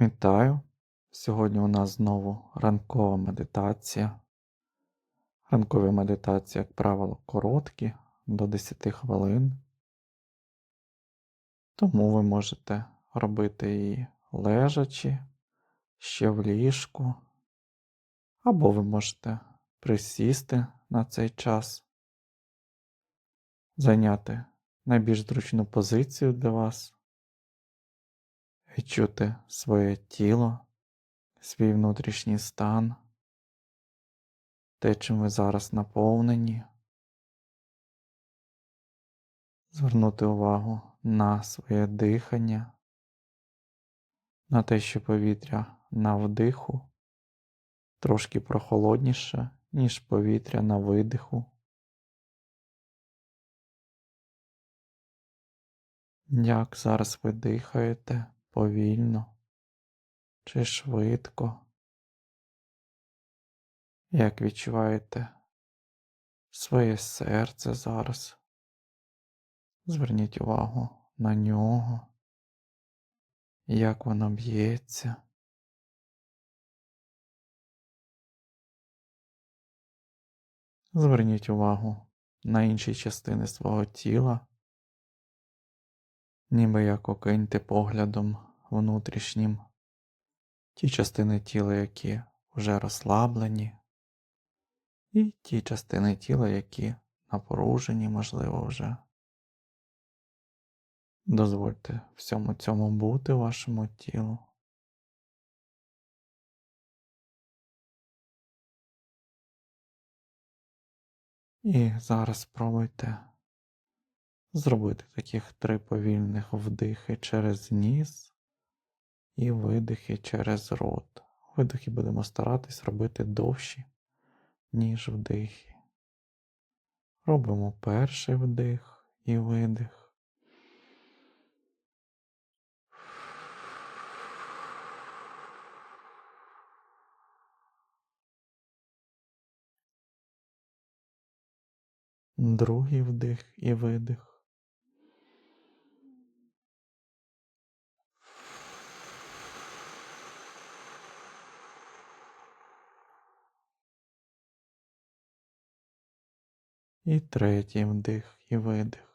Вітаю! Сьогодні у нас знову ранкова медитація. Ранкові медитації, як правило, короткі до 10 хвилин. Тому ви можете робити її лежачи, ще в ліжку, або ви можете присісти на цей час, зайняти найбільш зручну позицію для вас, відчути своє тіло, свій внутрішній стан, те, чим ви зараз наповнені, звернути увагу на своє дихання, на те, що повітря на вдиху трошки прохолодніше, ніж повітря на видиху. Як зараз ви дихаєте повільно чи швидко? Як відчуваєте своє серце зараз? Зверніть увагу на нього, як воно б'ється. Зверніть увагу на інші частини свого тіла, ніби як окиньте поглядом внутрішнім ті частини тіла, які вже розслаблені, і ті частини тіла, які напружені, можливо, вже. Дозвольте всьому цьому бути вашому тілу. І зараз спробуйте зробити таких три повільних вдихи через ніс і видихи через рот. Видихи будемо старатись робити довші, ніж вдихи. Робимо перший вдих і видих. Другий вдих і видих. І третій вдих і видих.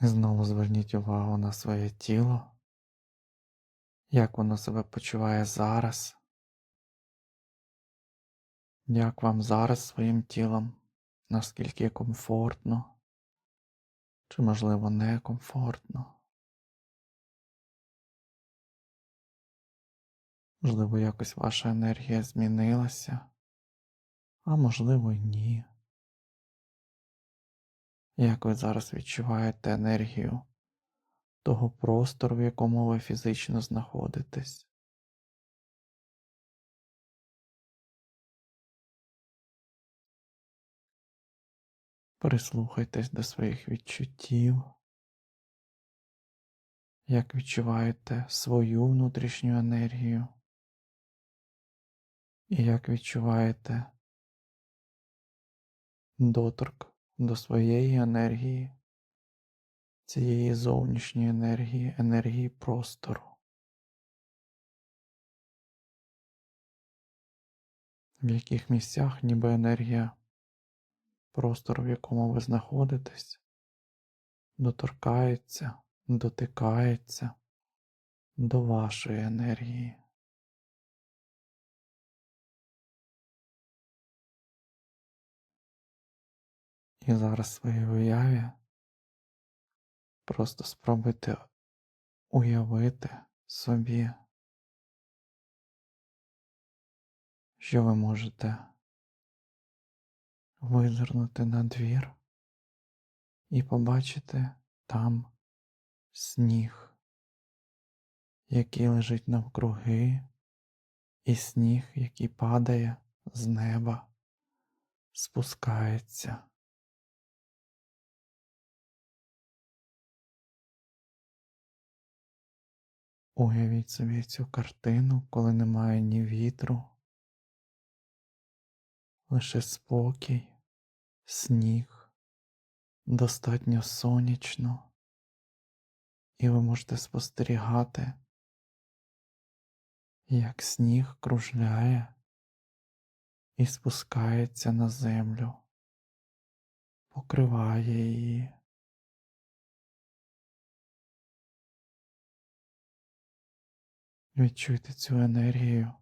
Знову зверніть увагу на своє тіло, як воно себе почуває зараз, як вам зараз своїм тілом, наскільки комфортно, чи, можливо, некомфортно. Можливо, якось ваша енергія змінилася, а можливо, ні. Як ви зараз відчуваєте енергію того простору, в якому ви фізично знаходитесь? Прислухайтесь до своїх відчуттів, як відчуваєте свою внутрішню енергію, і як відчуваєте доторк до своєї енергії, цієї зовнішньої енергії, енергії простору. В яких місцях ніби енергія простору, в якому ви знаходитесь, доторкається, дотикається до вашої енергії. І зараз своїй уяві просто спробуйте уявити собі, що ви можете визирнути на двір і побачити там сніг, який лежить навкруги, і сніг, який падає з неба, спускається. Уявіть собі цю картину, коли немає ні вітру, лише спокій, сніг, достатньо сонячно, і ви можете спостерігати, як сніг кружляє і спускається на землю, покриває її. Відчуйте цю енергію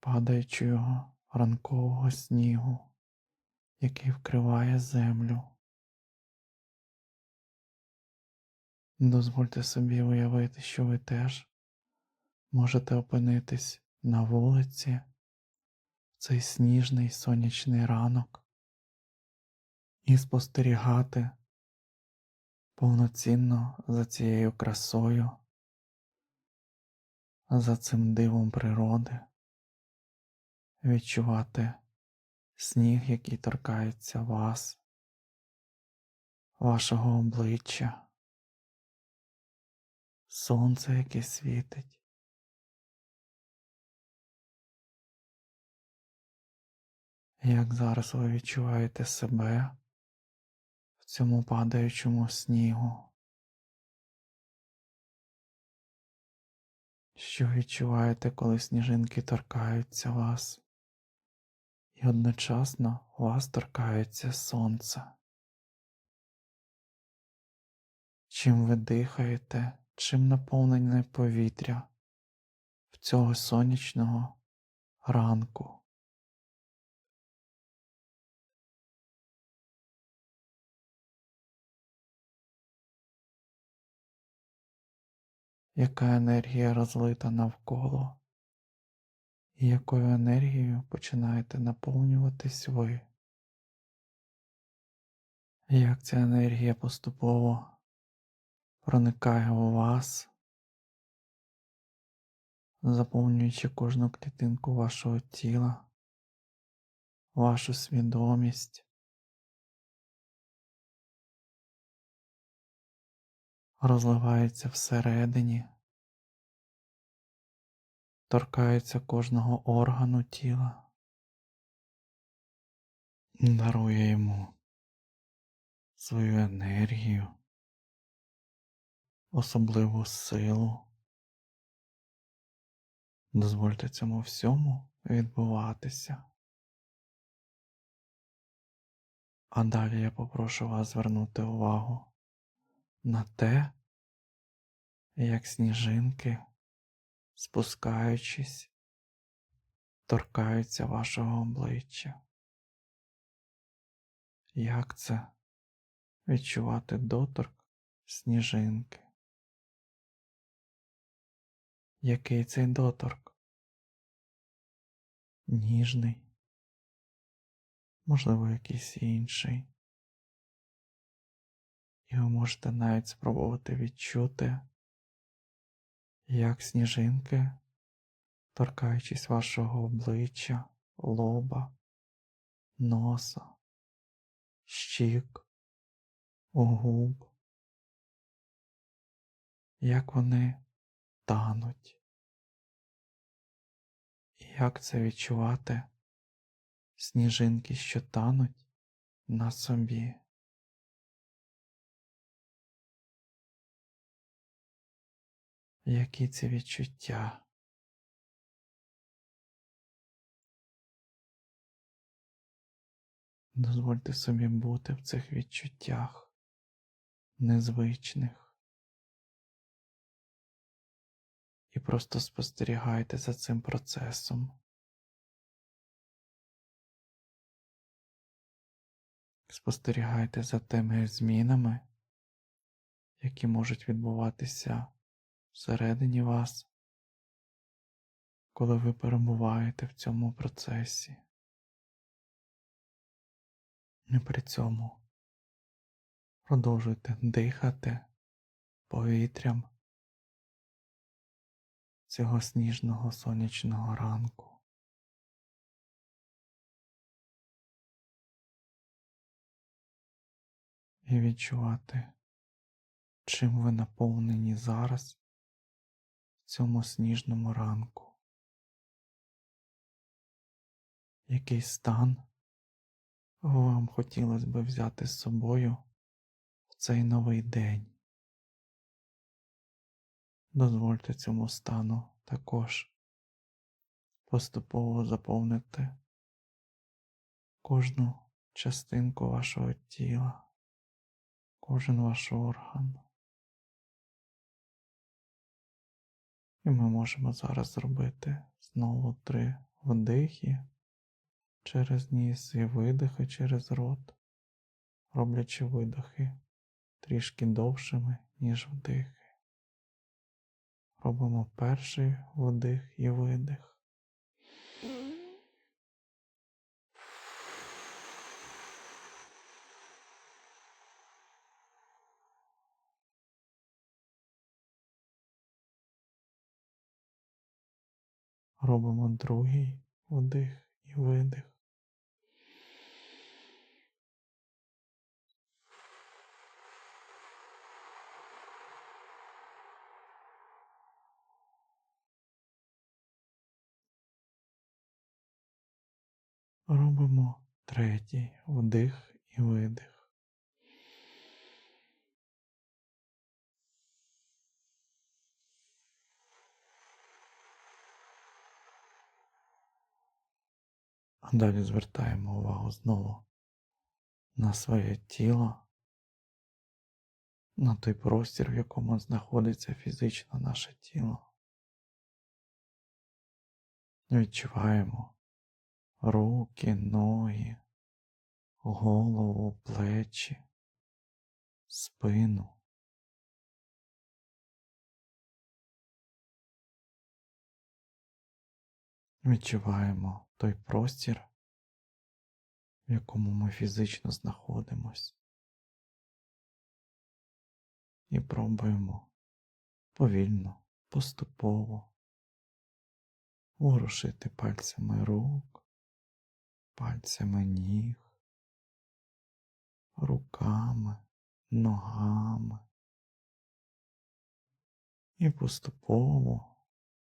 падаючого ранкового снігу, який вкриває землю. Дозвольте собі уявити, що ви теж можете опинитись на вулиці в цей сніжний сонячний ранок і спостерігати повноцінно за цією красою за цим дивом природи, відчувати сніг, який торкається вас, вашого обличчя, сонце, яке світить. Як зараз ви відчуваєте себе в цьому падаючому снігу? Що відчуваєте, коли сніжинки торкаються вас, і одночасно вас торкається сонце? Чим ви дихаєте, чим наповнене повітря в цього сонячного ранку? яка енергія розлита навколо, і якою енергією починаєте наповнюватись ви, як ця енергія поступово проникає у вас, заповнюючи кожну клітинку вашого тіла, вашу свідомість. розливається всередині, торкається кожного органу тіла, дарує йому свою енергію, особливу силу. Дозвольте цьому всьому відбуватися. А далі я попрошу вас звернути увагу на те, як сніжинки, спускаючись, торкаються вашого обличчя. Як це відчувати доторк сніжинки? Який цей доторк? Ніжний, можливо, якийсь інший. І ви можете навіть спробувати відчути, як сніжинки, торкаючись вашого обличчя, лоба, носа, щік, губ, як вони тануть, як це відчувати? Сніжинки, що тануть на собі. Які це відчуття? Дозвольте собі бути в цих відчуттях незвичних і просто спостерігайте за цим процесом. Спостерігайте за тими змінами, які можуть відбуватися всередині вас, коли ви перебуваєте в цьому процесі. І при цьому продовжуйте дихати повітрям цього сніжного сонячного ранку. І відчувати, чим ви наповнені зараз цьому сніжному ранку? Який стан вам хотілося би взяти з собою в цей новий день? Дозвольте цьому стану також поступово заповнити кожну частинку вашого тіла, кожен ваш орган. І ми можемо зараз зробити знову три вдихи через ніс і видихи через рот, роблячи видихи трішки довшими, ніж вдихи. Робимо перший вдих і видих. Робимо другий вдих і видих. Робимо третій вдих і видих. А далі звертаємо увагу знову на своє тіло, на той простір, в якому знаходиться фізично наше тіло. Відчуваємо руки, ноги, голову, плечі, спину. Відчуваємо той простір, в якому ми фізично знаходимось. І пробуємо повільно, поступово ворушити пальцями рук, пальцями ніг, руками, ногами. І поступово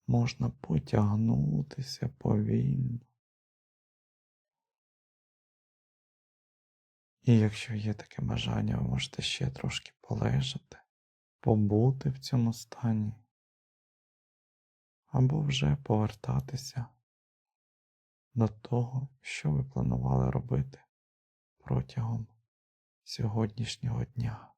можна потягнутися повільно. І якщо є таке бажання, ви можете ще трошки полежати, побути в цьому стані, або вже повертатися до того, що ви планували робити протягом сьогоднішнього дня.